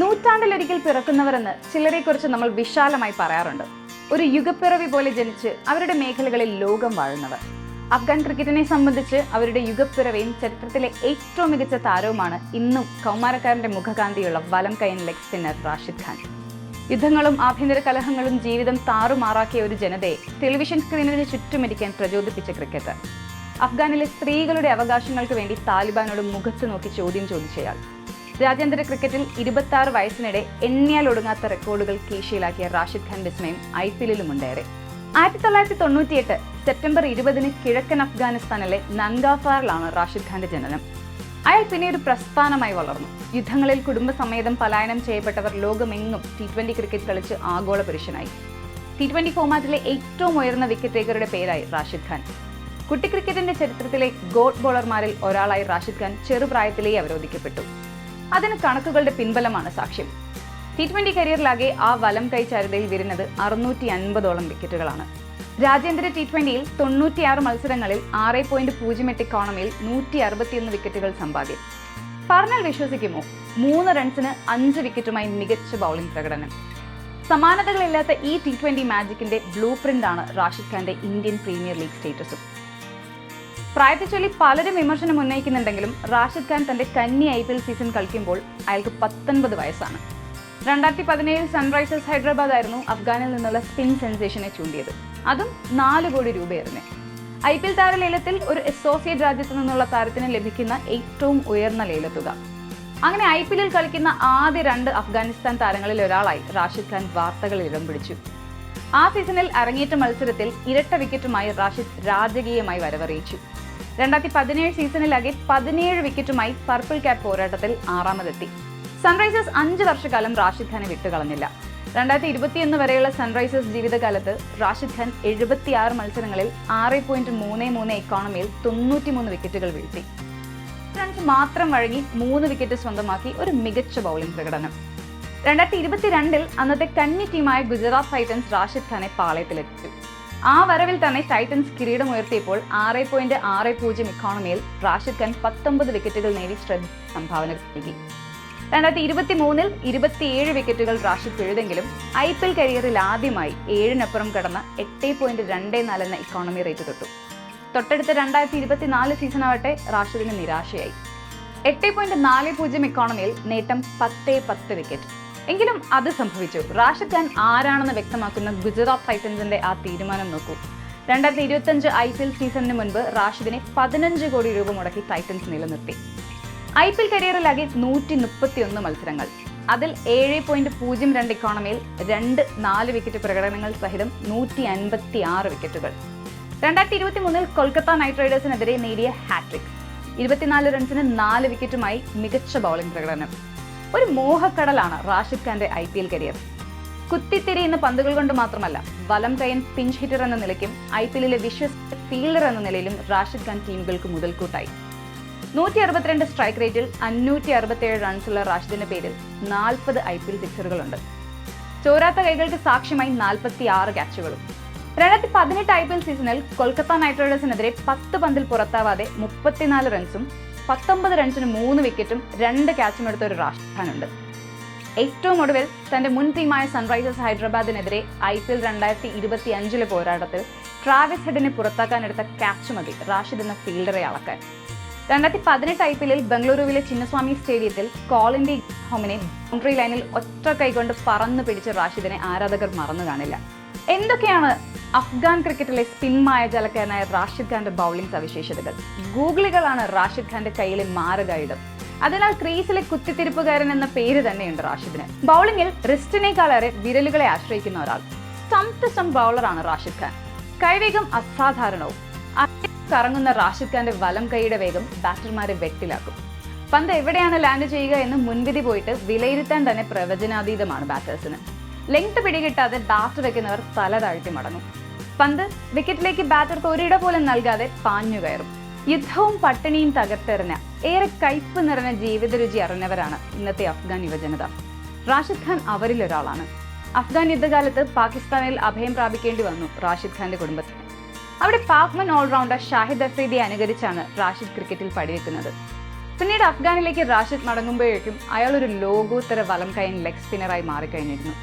നൂറ്റാണ്ടിലൊരിക്കൽ പിറക്കുന്നവരെന്ന് ചിലരെക്കുറിച്ച് നമ്മൾ വിശാലമായി പറയാറുണ്ട്. ഒരു യുഗപ്പിറവി പോലെ ജനിച്ച് അവരുടെ മേഖലകളിൽ ലോകം വാഴുന്നവർ. അഫ്ഗാൻ ക്രിക്കറ്റിനെ സംബന്ധിച്ച് അവരുടെ യുഗപ്പിറവയും ചരിത്രത്തിലെ ഏറ്റവും മികച്ച താരവുമാണ് ഇന്നും കൗമാരക്കാരന്റെ മുഖകാന്തിയുള്ള വലം കൈൻ ലെഗ് സ്പിന്നർ റാഷിദ് ഖാൻ. യുദ്ധങ്ങളും ആഭ്യന്തര കലഹങ്ങളും ജീവിതം താറുമാറാക്കിയ ഒരു ജനതയെ ടെലിവിഷൻ സ്ക്രീനിന് ചുറ്റുമിരിക്കാൻ പ്രചോദിപ്പിച്ച ക്രിക്കറ്റർ അഫ്ഗാനിലെ സ്ത്രീകളുടെ അവകാശങ്ങൾക്ക് വേണ്ടി താലിബാനോട് മുഖത്ത് നോക്കി ചോദ്യം ചോദിച്ചയാൾ. രാജ്യാന്തര ക്രിക്കറ്റിൽ ഇരുപത്തി ആറ് വയസ്സിനിടെ എണ്ണിയാൽ ഒടുങ്ങാത്ത റെക്കോർഡുകൾ കീശയിലാക്കിയ റാഷിദ് ഖാൻ വിസ്മയം ഐ പി എല്ലിലും ഉണ്ടേറെ ആയിരത്തി തൊള്ളായിരത്തി തൊണ്ണൂറ്റിയെട്ട് സെപ്റ്റംബർ ഇരുപതിന് കിഴക്കൻ അഫ്ഗാനിസ്ഥാനിലെ നങ്കാഫാറിലാണ് റാഷിദ് ഖാന്റെ ജനനം. അയാൾ പിന്നെ ഒരു പ്രസ്ഥാനമായി വളർന്നു. യുദ്ധങ്ങളിൽ കുടുംബസമേതം പലായനം ചെയ്യപ്പെട്ടവർ ലോകമെങ്ങും ടി ട്വന്റി ക്രിക്കറ്റ് കളിച്ച് ആഗോള പുരുഷനായി. ടി ട്വന്റി ഫോമാറ്റിലെ ഏറ്റവും ഉയർന്ന വിക്കറ്റ് ടേക്കറുടെ പേരായി റാഷിദ് ഖാൻ. കുട്ടി ക്രിക്കറ്റിന്റെ ചരിത്രത്തിലെ ഗോഡ് ബോളർമാരിൽ ഒരാളായി റാഷിദ് ഖാൻ ചെറുപ്രായത്തിലേ അവരോധിക്കപ്പെട്ടു. അതിന് കണക്കുകളുടെ പിൻബലമാണ് സാക്ഷ്യം. ടി ട്വന്റി കരിയറിലാകെ ആ വലം കൈ ചരിതയിൽ വരുന്നത് അറുന്നൂറ്റി അൻപതോളം വിക്കറ്റുകളാണ്. രാജ്യാന്തര ടി ട്വന്റിയിൽ തൊണ്ണൂറ്റിയാറ് മത്സരങ്ങളിൽ ആറ് പോയിന്റ് പൂജ്യം എട്ട് ഇക്കോണമിയിൽ നൂറ്റി അറുപത്തിയൊന്ന് വിക്കറ്റുകൾ സമ്പാദ്യം. പറഞ്ഞാൽ വിശ്വസിക്കുമോ? മൂന്ന് റൺസിന് അഞ്ച് വിക്കറ്റുമായി മികച്ച ബൗളിംഗ് പ്രകടനം. സമാനതകളില്ലാത്ത ഈ ടി ട്വന്റി മാജിക്കിന്റെ ബ്ലൂ പ്രിന്റ് ആണ് റാഷിദ് ഖാന്റെ ഇന്ത്യൻ പ്രീമിയർ ലീഗ് സ്റ്റേറ്റസും പ്രായത്തെ ചൊല്ലി പലരും വിമർശനം ഉന്നയിക്കുന്നുണ്ടെങ്കിലും റാഷിദ് ഖാൻ തന്റെ കന്നി ഐ പി എൽ സീസൺ കളിക്കുമ്പോൾ അയാൾക്ക് പത്തൊൻപത് വയസ്സാണ്. രണ്ടായിരത്തി പതിനേഴിൽ സൺറൈസേഴ്സ് ഹൈദരാബാദ് ആയിരുന്നു അഫ്ഗാനിൽ നിന്നുള്ള സ്പിൻ സെൻസേഷനെ ചൂണ്ടിയത്. അതും നാല് കോടി രൂപയായിരുന്നു. ഐ പി എൽ താരലേലത്തിൽ ഒരു അസോസിയേറ്റ് രാജ്യത്തു നിന്നുള്ള താരത്തിന് ലഭിക്കുന്ന ഏറ്റവും ഉയർന്ന ലേലത്തുക അങ്ങനെ ഐ പി എല്ലിൽ കളിക്കുന്ന ആദ്യ രണ്ട് അഫ്ഗാനിസ്ഥാൻ താരങ്ങളിൽ ഒരാളായി റാഷിദ് ഖാൻ വാർത്തകളിൽ ഇടം പിടിച്ചു. ആ സീസണിൽ അരങ്ങേറ്റ മത്സരത്തിൽ ഇരട്ട വിക്കറ്റുമായി റാഷിദ് രാജകീയമായി വരവറിയിച്ചു. രണ്ടായിരത്തി പതിനേഴ് സീസണിലാകെ പതിനേഴ് വിക്കറ്റുമായി പർപ്പിൾ ക്യാപ് പോരാട്ടത്തിൽ ആറാമതെത്തി. സൺറൈസേഴ്സ് അഞ്ച് വർഷക്കാലം റാഷിദ് ഖാനെ വിട്ടുകളഞ്ഞില്ല. രണ്ടായിരത്തി ഇരുപത്തിയൊന്ന് വരെയുള്ള സൺറൈസേഴ്സ് ജീവിതകാലത്ത് റാഷിദ് ഖാൻ എഴുപത്തിയാറ് മത്സരങ്ങളിൽ ആറ് പോയിന്റ് മൂന്ന് മൂന്ന് ഇക്കോണമിയിൽ തൊണ്ണൂറ്റിമൂന്ന് വിക്കറ്റുകൾ വീഴ്ത്തി. റൺസ് മാത്രം വഴങ്ങി മൂന്ന് വിക്കറ്റ് സ്വന്തമാക്കി ഒരു മികച്ച ബൗളിംഗ് പ്രകടനം. രണ്ടായിരത്തി ഇരുപത്തിരണ്ടിൽ അന്നത്തെ കന്നി ടീമായ ഗുജറാത്ത് ടൈറ്റൻസ് റാഷിദ് ഖാനെ പാളയത്തിലെത്തിച്ചു. ആ വരവിൽ തന്നെ ടൈറ്റൻസ് കിരീടം ഉയർത്തിയപ്പോൾ ആറ് പോയിന്റ് ആറ് പൂജ്യം ഇക്കോണമിയിൽ റാഷിദ് ഖാൻ പത്തൊമ്പത് വിക്കറ്റുകൾ നേടി ശ്രദ്ധ സംഭാവന നൽകി. രണ്ടായിരത്തി ഇരുപത്തി മൂന്നിൽ ഇരുപത്തിയേഴ് വിക്കറ്റുകൾ റാഷിദ് പിഴുതെങ്കിലും ഐ പി എൽ കരിയറിൽ ആദ്യമായി ഏഴിനപ്പുറം കടന്ന എട്ട് പോയിന്റ് രണ്ട് നാല് എന്ന ഇക്കോണമി റേറ്റ് തൊട്ടു. തൊട്ടടുത്ത രണ്ടായിരത്തി ഇരുപത്തിനാല് സീസൺ ആവട്ടെ റാഷിദിന് നിരാശയായി. എട്ട് പോയിന്റ് നാല് പൂജ്യം ഇക്കോണമിയിൽ നേട്ടം പത്ത് പത്ത് വിക്കറ്റ് എങ്കിലും അത് സംഭവിച്ചു. റാഷിദ് ഖാൻ ആരാണെന്ന് വ്യക്തമാക്കുന്ന ഗുജറാത്ത് ടൈറ്റൻസിന്റെ ആ തീരുമാനം നോക്കൂ. രണ്ടായിരത്തി ഇരുപത്തഞ്ച് ഐ പി എൽ സീസണിന് മുൻപ് റാഷിദിനെ പതിനഞ്ച് കോടി രൂപ മുടക്കി ടൈറ്റൻസ് നിലനിർത്തി. ഐ പി എൽ കരിയറിലാകെ നൂറ്റി മുപ്പത്തിയൊന്ന് മത്സരങ്ങൾ. അതിൽ ഏഴ് പോയിന്റ് പൂജ്യം രണ്ട് ഇക്കോണമിയിൽ രണ്ട് നാല് വിക്കറ്റ് പ്രകടനങ്ങൾ സഹിതം നൂറ്റി അൻപത്തി ആറ് വിക്കറ്റുകൾ. രണ്ടായിരത്തി ഇരുപത്തി മൂന്നിൽ കൊൽക്കത്ത നൈറ്റ് റൈഡേഴ്സിനെതിരെ നേടിയ ഹാട്രിക്. ഇരുപത്തിനാല് റൺസിന് നാല് വിക്കറ്റുമായി മികച്ച ബൗളിംഗ് പ്രകടനം. ഒരു മോഹക്കടലാണ് റാഷിദ് ഖാന്റെ ഐ പി എൽ കരിയർ. കുത്തിത്തിരിയുന്ന പന്തുകൾ കൊണ്ട് മാത്രമല്ല വലം കൈൻ പിഞ്ച് ഹിറ്റർ എന്ന നിലയ്ക്കും ഐ പി എല്ലിലെ വിശ്വസ്ത ഫീൽഡർ എന്ന നിലയിലും റാഷിദ് ഖാൻ ടീമുകൾക്ക് മുതൽക്കൂട്ടായി. നൂറ്റി അറുപത്തിരണ്ട് സ്ട്രൈക്ക് റേറ്റിൽ അഞ്ഞൂറ്റി അറുപത്തിയേഴ് റൺസുള്ള റാഷിദിന്റെ പേരിൽ നാൽപ്പത് ഐ പി എൽ സിക്സറുകളുണ്ട് ചോരാത്ത കൈകൾക്ക് സാക്ഷ്യമായി നാൽപ്പത്തി ആറ് ക്യാച്ചുകളും രണ്ടായിരത്തി പതിനെട്ട് ഐ പി എൽ സീസണിൽ കൊൽക്കത്ത നൈറ്റ് റൈഡേഴ്സിനെതിരെ പത്ത് പന്തിൽ പുറത്താവാതെ മുപ്പത്തിനാല് റൺസും പത്തൊമ്പത് റൺസിന് മൂന്ന് വിക്കറ്റും രണ്ട് ക്യാച്ചും എടുത്ത ഒരു റാഷിദ് ഖാനുണ്ട് ഏറ്റവും ഒടുവിൽ തന്റെ മുൻ ടീമായ സൺറൈസേഴ്സ് ഹൈദരാബാദിനെതിരെ ഐ പി എൽ രണ്ടായിരത്തി ഇരുപത്തി അഞ്ചിലെ പോരാട്ടത്തിൽ ട്രാവിസ് ഹെഡിനെ പുറത്താക്കാനെടുത്ത ക്യാച്ച് മതി റാഷിദ് എന്ന ഫീൽഡറെ അളക്കാൻ. രണ്ടായിരത്തി പതിനെട്ട് ഐ പി എല്ലിൽ ബംഗളൂരുവിലെ ചിന്നസ്വാമി സ്റ്റേഡിയത്തിൽ കോളിന്റെ ഹോമിനെ ബൗണ്ടറി ലൈനിൽ ഒറ്റ കൈകൊണ്ട് പറന്നു പിടിച്ച റാഷിദിനെ ആരാധകർ മറന്നു കാണില്ല. എന്തൊക്കെയാണ് അഫ്ഗാൻ ക്രിക്കറ്റിലെ സ്പിൻ മായജാലക്കാരനായ റാഷിദ് ഖാന്റെ ബൗളിംഗ് സവിശേഷതകൾ. ഗൂഗിളുകളാണ് റാഷിദ് ഖാന്റെ കയ്യിലെ മാരകായുധം. അതിനാൽ ക്രീസിലെ കുത്തിത്തിരിപ്പുകാരൻ എന്ന പേര് തന്നെയുണ്ട് റാഷിദിന്. ബൗളിംഗിൽ റിസ്റ്റിനേക്കാളേറെ വിരലുകളെ ആശ്രയിക്കുന്ന ഒരാൾ. സം ടു സ്റ്റംപ് ബൗളറാണ് റാഷിദ് ഖാൻ. കൈവേഗം അസാധാരണവും. കറങ്ങുന്ന റാഷിദ് ഖാന്റെ വലം കൈയുടെ വേഗം ബാറ്റർമാരെ വെട്ടിലാക്കും. പന്ത് എവിടെയാണ് ലാൻഡ് ചെയ്യുക എന്ന് മുൻവിധി പോയിട്ട് വിലയിരുത്താൻ തന്നെ പ്രവചനാതീതമാണ് ബാറ്റേഴ്സിന്. ലെങ്ത് പിടികിട്ടാതെ ബാറ്റ് വെക്കുന്നവർ തല താഴ്ത്തി മടങ്ങും. പന്ത് വിക്കറ്റിലേക്ക് ബാറ്റർക്ക് ഒരിട പോലും നൽകാതെ പാഞ്ഞു കയറും. യുദ്ധവും പട്ടിണിയും തകർത്തെറിഞ്ഞ ഏറെ കയ്പ് നിറഞ്ഞ ജീവിത രുചി അറിഞ്ഞവരാണ് ഇന്നത്തെ അഫ്ഗാൻ യുവജനത. റാഷിദ് ഖാൻ അവരിൽ ഒരാളാണ്. അഫ്ഗാൻ യുദ്ധകാലത്ത് പാകിസ്ഥാനിൽ അഭയം പ്രാപിക്കേണ്ടി വന്നു റാഷിദ് ഖാന്റെ കുടുംബത്തിന്. അവിടെ പാക്മൻ ഓൾറൗണ്ടർ ഷാഹിദ് അഫ്രീദിയെ അനുകരിച്ചാണ് റാഷിദ് ക്രിക്കറ്റിൽ പടിവെക്കുന്നത്. പിന്നീട് അഫ്ഗാനിലേക്ക് റാഷിദ് മടങ്ങുമ്പോഴേക്കും അയാൾ ഒരു ലോകോത്തര വലം കൈൻ ലെഗ് സ്പിന്നറായി മാറിക്കഴിഞ്ഞിരുന്നു.